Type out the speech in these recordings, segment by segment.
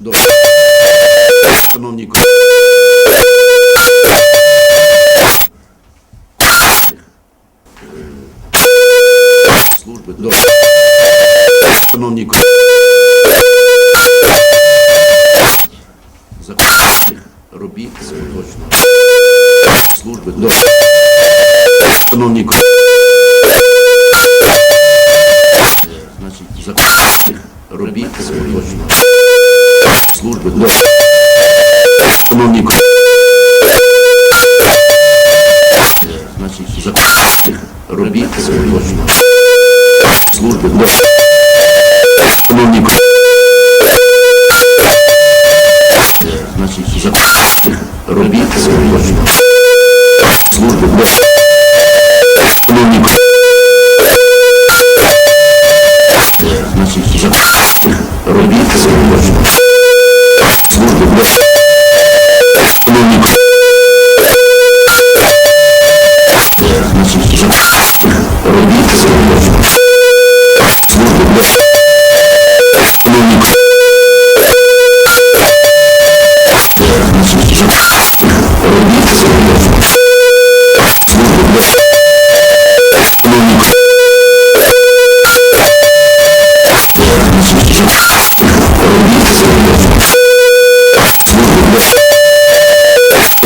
Добре. Шановні колеги. Служби. Добре. Шановні колеги.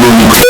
Absolutely.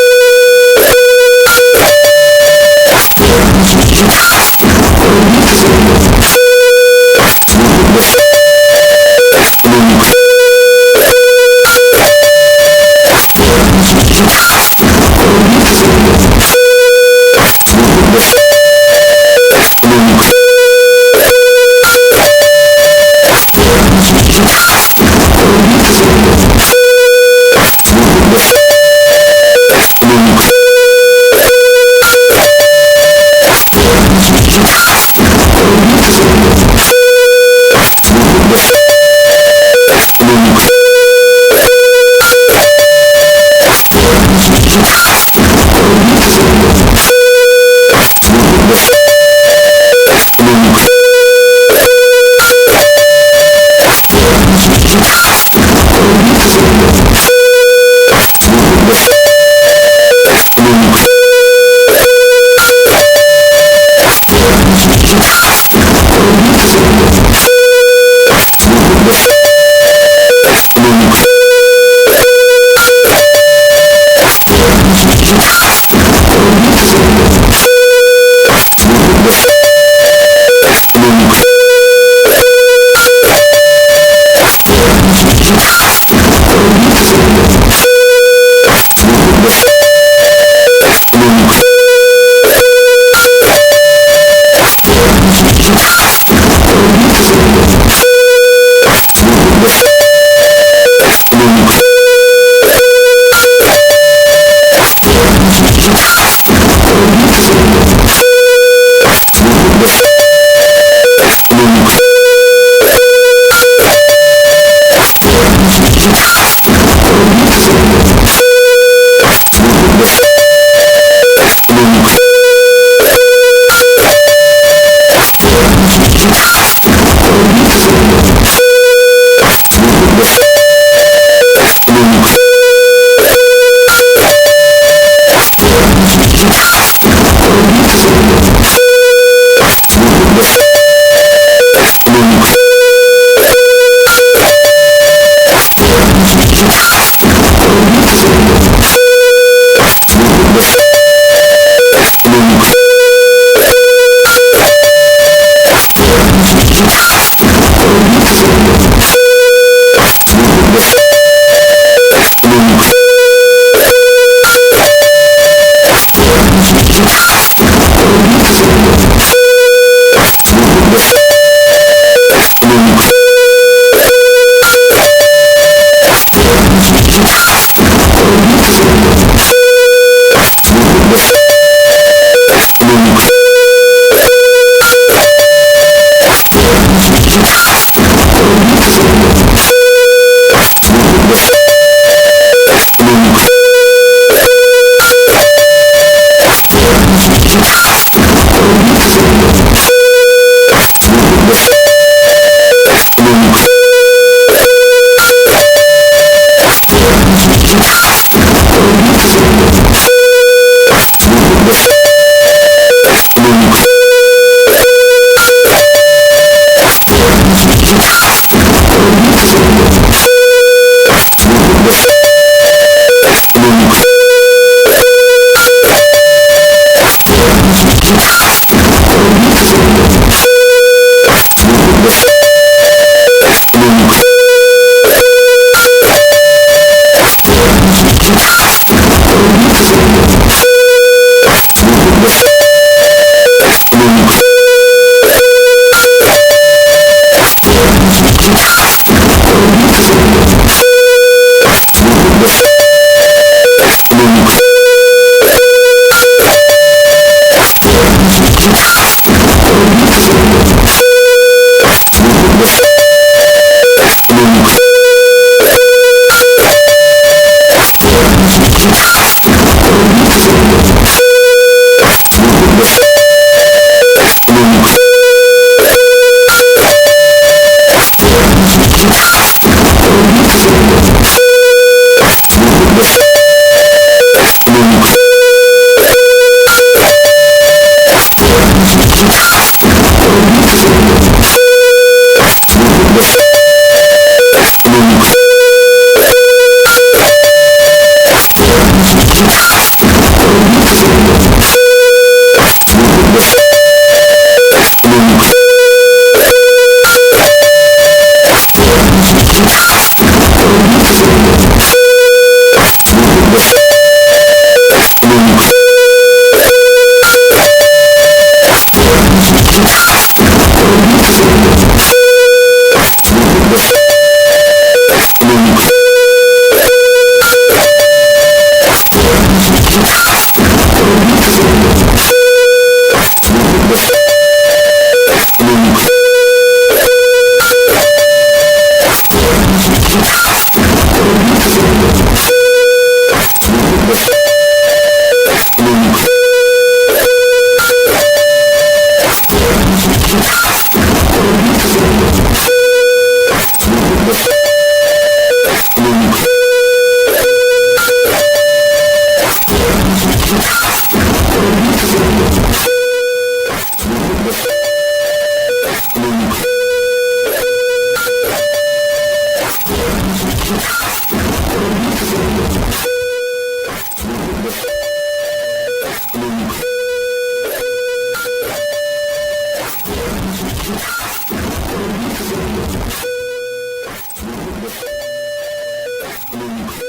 Yeah.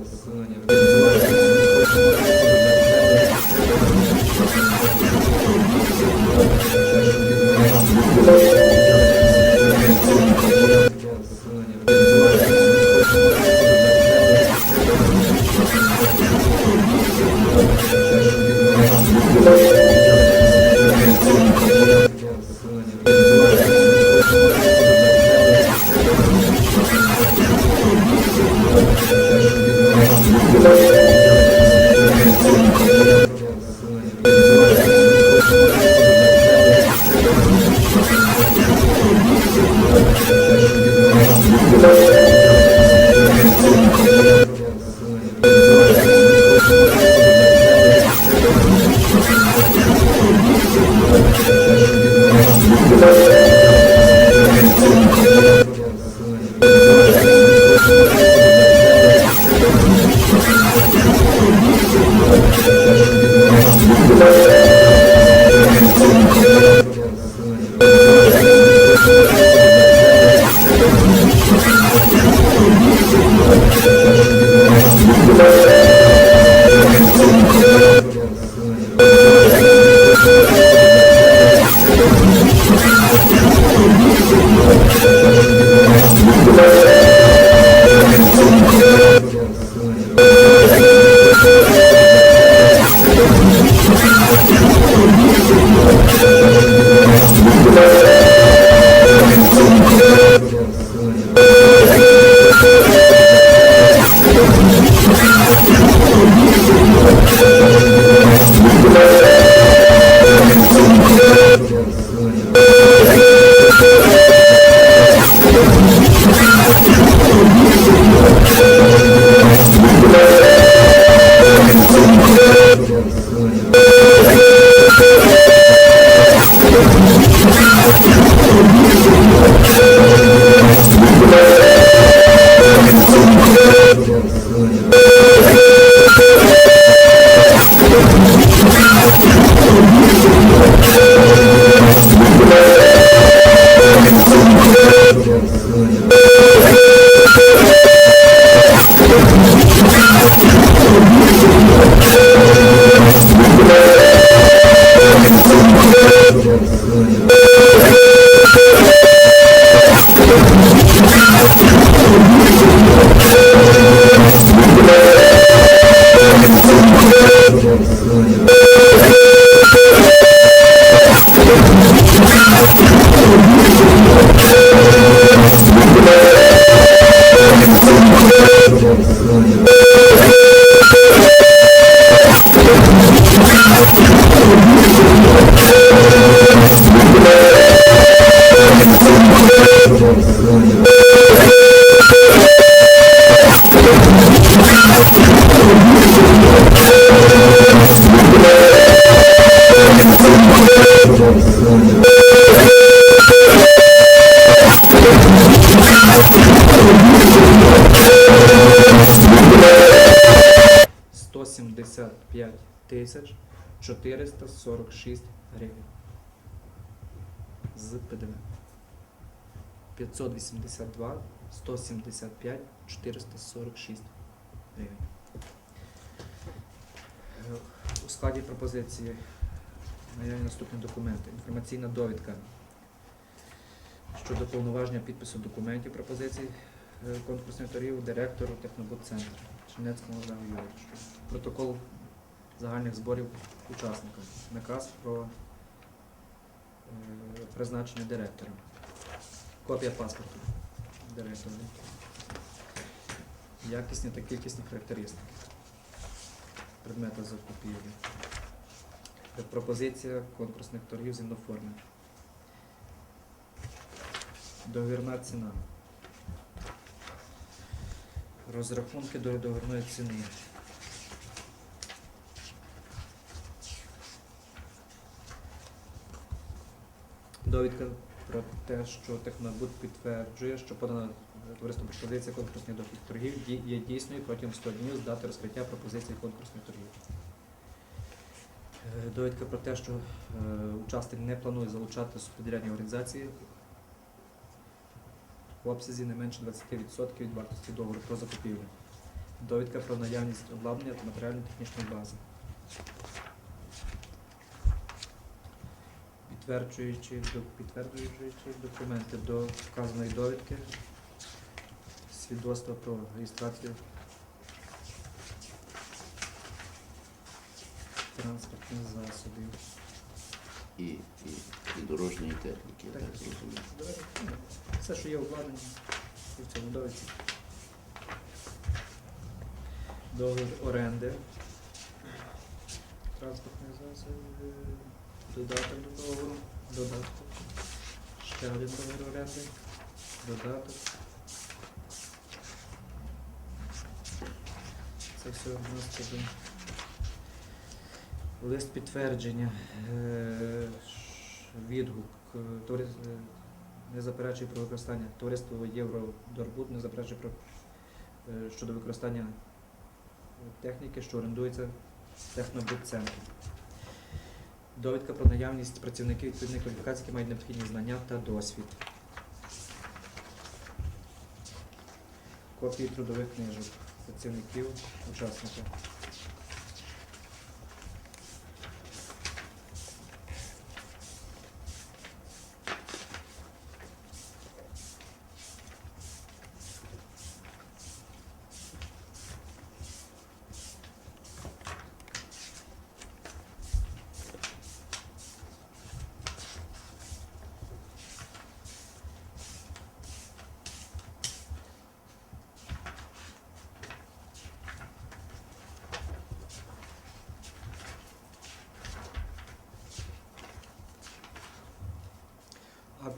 До As long. 446 гривень. З ПДВ. 582 175 446 гривень. Е, У складі пропозиції наявні наступні документи. Інформаційна довідка щодо повноваження підпису документів пропозицій е, конкурсних торгів директору Технобудцентру Чернецькому Олегу Юрійовичу. Протокол загальних зборів учасникам. Наказ про е, призначення директора. Копія паспорту директора. Якісні та кількісні характеристики предмета закупівлі. Пропозиція конкурсних торгів з інноформи. Договірна ціна. Розрахунки до договірної ціни. Довідка про те, що Технобуд підтверджує, що подана товариством пропозиція конкурсних дохід торгів є дійсною протягом 100 днів з дати розкриття пропозиції конкурсних торгів. Е, Довідка про те, що е, учасник не планує залучати субпідрядні організації в обсязі не менше 20% від вартості договору про закупівлю. Довідка про наявність обладнання та матеріально-технічної бази. Підтверджуючи, підтверджуючи документи до вказаної довідки, свідоцтво про реєстрацію транспортних засобів. і, і, і дорожньої техніки, я Так. так зрозумів. Ну, Все, що є обладнання в цьому довідці. Договір оренди. Транспортний засіб. Додаток до договору. Додаток. Ще один договір оренди. Додаток. Це все у нас тоді. Лист підтвердження. Е, Відгук. е, не заперечує про використання товариство Євродорбуд не заперечує про е, щодо використання техніки, що орендується технобудцентром. Довідка про наявність працівників відповідної кваліфікації, які мають необхідні знання та досвід. Копії трудових книжок працівників, учасників.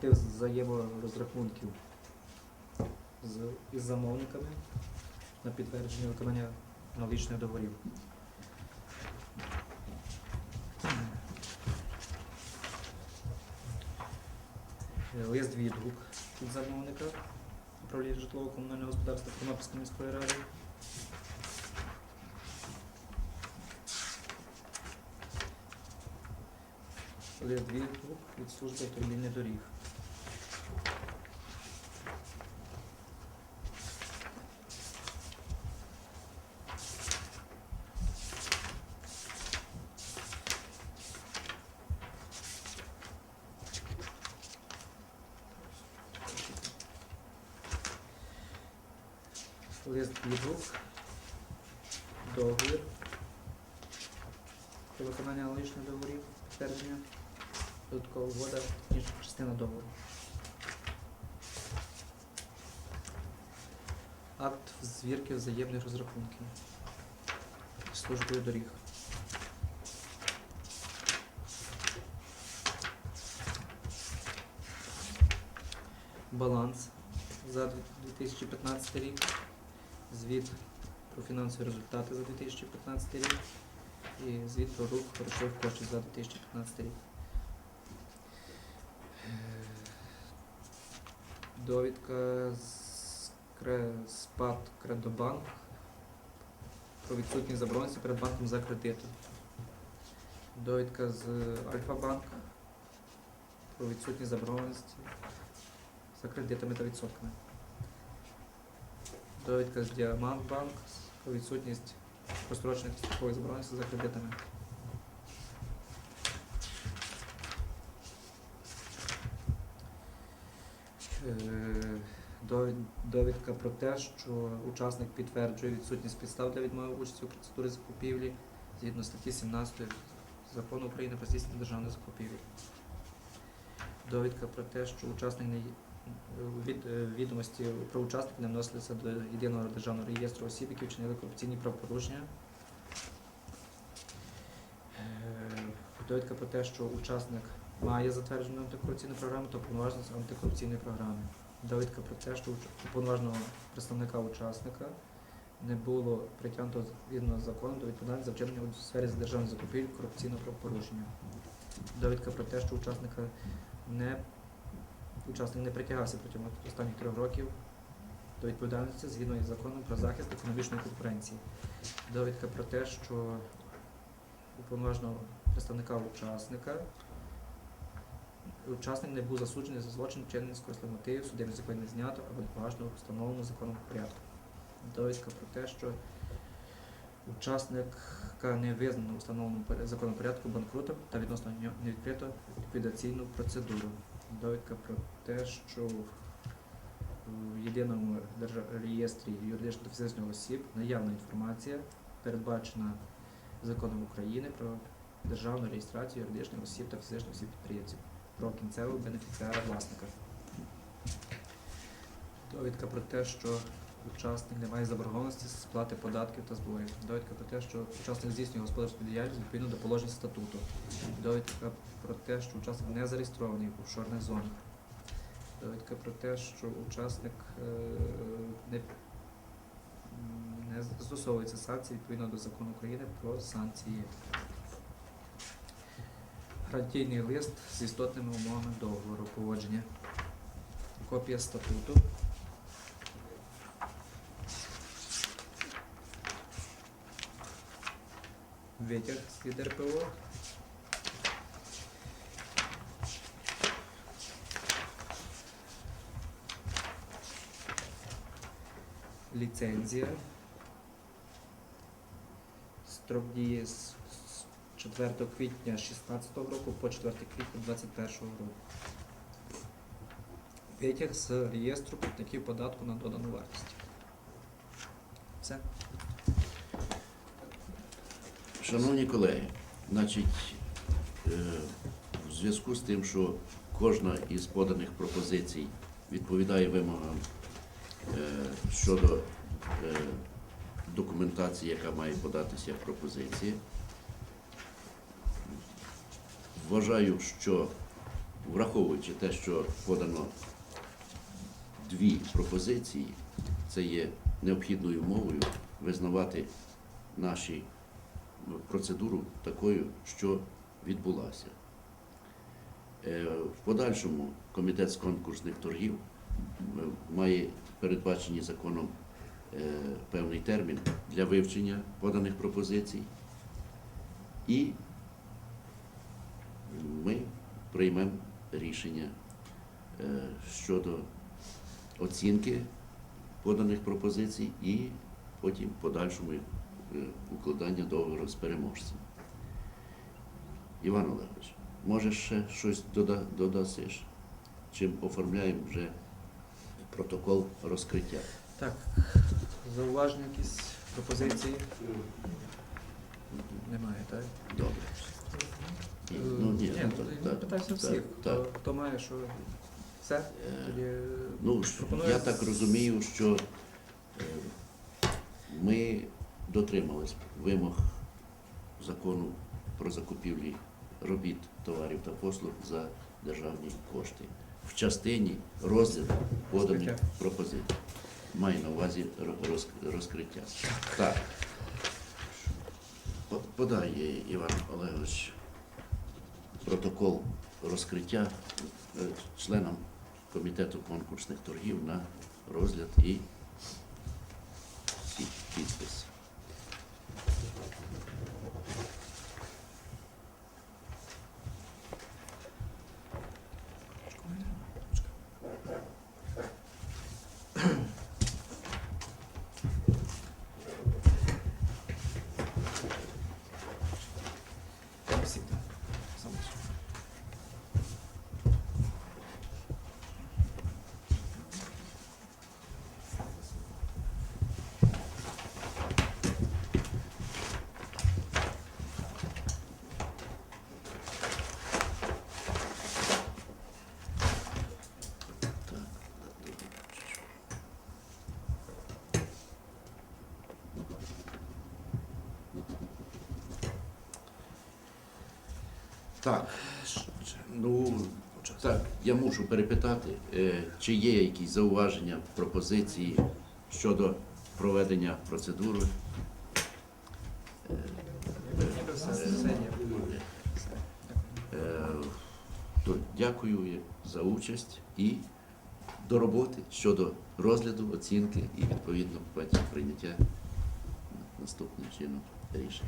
Акти взаєморозрахунків з, із замовниками на підтвердження виконання налічних договорів. Е, Лист відгук від замовника управління житлово-комунального господарства Тернопільської міської ради. Лист відгук від служби автомобільних доріг. Лист відгук, договір про виконання аналогічних договорів, підтвердження, додаткова угода, технічна частина договору. Акт звірки взаємних розрахунків службою доріг. Баланс за 2015 рік. Звіт про фінансові результати за 2015 рік і звіт про рух грошових коштів за 2015 рік. Е, Довідка з СПАД Кредобанк про відсутність забороненості перед банком за кредити. Довідка з Альфа-Банк про відсутність заборгованості за кредитами та відсотками. Довідка з Діамантбанк про відсутність прострочених строкових заборгованостей за кредитами. Е, Довідка про те, що учасник підтверджує відсутність підстав для відмови участі у процедурі закупівлі згідно статті 17 Закону України про здійснення державної закупівлі. Довідка про те, що учасник не від, е, відомості про учасника не вносилися до єдиного державного реєстру осіб, які вчинили корупційні правопорушення. Е, Довідка про те, що учасник має затверджену антикорупційну програму та повноваженість антикорупційної програми. Довідка про те, що уповноваженого представника учасника не було притягнуто згідно з законом до відповідальності за вчинення у сфері державних закупівель корупційного правопорушення. Довідка про те, що учасника не учасник не притягався протягом останніх трьох років до відповідальності згідно із законом про захист економічної конкуренції. Довідка про те, що уповноваженого представника учасника учасник не був засуджений за злочин вчинений з користом мотивів, якої не знято або неповажно встановленому законом порядку. Довідка про те, що учасника не визнано у встановленому законом порядку банкрутом та відносно нього не відкрито ліквідаційну процедуру. Довідка про те, що в єдиному реєстрі юридичних та фізичних осіб наявна інформація, передбачена законом України про державну реєстрацію юридичних осіб та фізичних осіб підприємців, про кінцевого бенефіціара власника. Довідка про те, що учасник не має заборгованості з сплати податків та зборів. Довідка про те, що учасник здійснює господарську діяльність відповідно до положень статуту. Довідка про те, що учасник не зареєстрований в офшорних зонах. Довідка про те, що учасник е, не, не застосовується санкції відповідно до закону України про санкції. Гарантійний лист з істотними умовами договору поводження. Копія статуту. Витяг з РПО. Ліцензія. Строк дії з 4 квітня 2016 року по 4 квітня 2021 року. Витяг з реєстру платників податку на додану вартість. Все. Шановні колеги, значить, е, в зв'язку з тим, що кожна із поданих пропозицій відповідає вимогам е, щодо е, документації, яка має податися як пропозиція, вважаю, що враховуючи те, що подано дві пропозиції, це є необхідною умовою визнавати наші процедуру такою, що відбулася. Е, В подальшому комітет з конкурсних торгів е, має передбачені законом е, певний термін для вивчення поданих пропозицій, і ми приймемо рішення е, щодо оцінки поданих пропозицій і потім подальшому е, укладання договору з переможцем. Іван Олегович, може ще щось дода- додасиш? Чим оформляємо вже протокол розкриття? Так, зауваження якісь пропозиції? Немає, так? Добре. Ні, ну, ні, Ні, так, ну, так, питайся так, всіх, так. Хто, хто має, що все. Е, Тоді Ну, ж, пропоную я так розумію, що е, ми дотримались вимог закону про закупівлі робіт, товарів та послуг за державні кошти в частині розгляду поданих Розкриття. пропозицій. маю на увазі ро- роз- розкриття. Так. По- Подай, Іван Олегович, протокол розкриття е, членам комітету конкурсних торгів на розгляд і підпис. Так, ну так, я мушу перепитати, е, чи є якісь зауваження, пропозиції щодо проведення процедури. Дякую. Е, То дякую за участь і до роботи щодо розгляду, оцінки і відповідно потім прийняття наступним чином рішень.